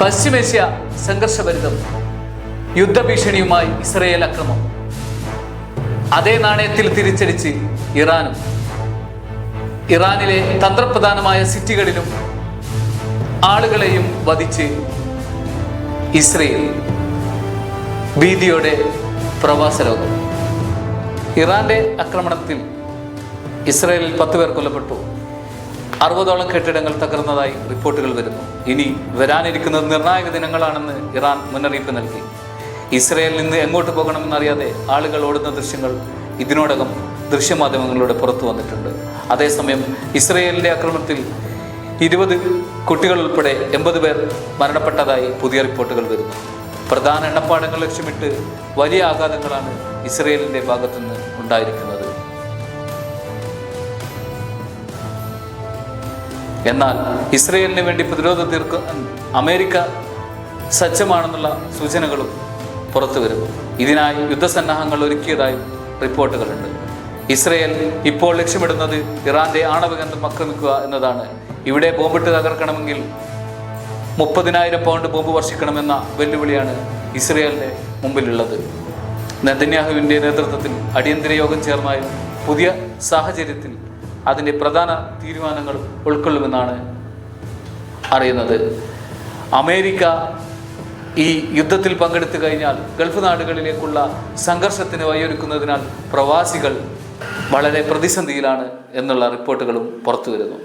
പശ്ചിമേഷ്യ സംഘർഷഭരിതം യുദ്ധഭീഷണിയുമായി Israel അക്രമം. അതേ നാണയത്തിൽ തിരിച്ചടിച്ച് ഇറാനും. ഇറാനിലെ തന്ത്രപ്രധാനമായ സിറ്റികളിലും ആളുകളെയും വധിച്ച് ഇസ്രയേൽ. ഭീതിയോടെ പ്രവാസ ലോകം. ഇറാന്റെ ആക്രമണത്തിൽ ഇസ്രയേലിൽ പത്ത് പേർ കൊല്ലപ്പെട്ടു. അറുപതോളം കെട്ടിടങ്ങൾ തകർന്നതായി റിപ്പോർട്ടുകൾ വരുന്നു. ഇനി വരാനിരിക്കുന്നത് നിർണായക ദിനങ്ങളാണെന്ന് ഇറാൻ മുന്നറിയിപ്പ് നൽകി. ഇസ്രയേലിൽ നിന്ന് എങ്ങോട്ട് പോകണമെന്നറിയാതെ ആളുകൾ ഓടുന്ന ദൃശ്യങ്ങൾ ഇതിനോടകം ദൃശ്യമാധ്യമങ്ങളിലൂടെ പുറത്തു വന്നിട്ടുണ്ട്. അതേസമയം ഇസ്രയേലിന്റെ ആക്രമണത്തിൽ ഇരുപത് കുട്ടികൾ ഉൾപ്പെടെ എൺപത് പേർ മരണപ്പെട്ടതായി പുതിയ റിപ്പോർട്ടുകൾ വരുന്നു. പ്രധാന എണ്ണപ്പാടങ്ങൾ ലക്ഷ്യമിട്ട് വലിയ ആഘാതങ്ങളാണ് ഇസ്രയേലിന്റെ ഭാഗത്തുനിന്ന് ഉണ്ടായിരിക്കുന്നത്. എന്നാൽ ഇസ്രയേലിന് വേണ്ടി പ്രതിരോധം തീർക്കാൻ അമേരിക്ക സജ്ജമാണെന്നുള്ള സൂചനകളും പുറത്തു വരുന്നു ഇതിനായി യുദ്ധസന്നാഹങ്ങൾ ഒരുക്കിയതായും റിപ്പോർട്ടുകളുണ്ട്. ഇസ്രയേൽ ഇപ്പോൾ ലക്ഷ്യമിടുന്നത് ഇറാന്റെ ആണവ കേന്ദ്രം ആക്രമിക്കുക എന്നതാണ്. ഇവിടെ ബോംബിട്ട് തകർക്കണമെങ്കിൽ മുപ്പതിനായിരം പൗണ്ട് ബോംബ് വർഷിക്കണമെന്ന വെല്ലുവിളിയാണ് ഇസ്രയേലിന്റെ മുമ്പിലുള്ളത്. നെതന്യാഹുവിന്റെ നേതൃത്വത്തിൽ അടിയന്തര യോഗം ചേർന്നായും പുതിയ സാഹചര്യത്തിൽ അതിന്റെ പ്രധാന തീരുമാനങ്ങൾ ഉൾക്കൊള്ളുമെന്നാണ് അറിയുന്നത്. അമേരിക്ക ഈ യുദ്ധത്തിൽ പങ്കെടുത്തു കഴിഞ്ഞാൽ ഗൾഫ് നാടുകളിലേക്കുള്ള സംഘർഷത്തിന് വഴിയൊരുക്കുന്നതിനാൽ പ്രവാസികൾ വളരെ പ്രതിസന്ധിയിലാണ് എന്നുള്ള റിപ്പോർട്ടുകളും പുറത്തു വരുന്നു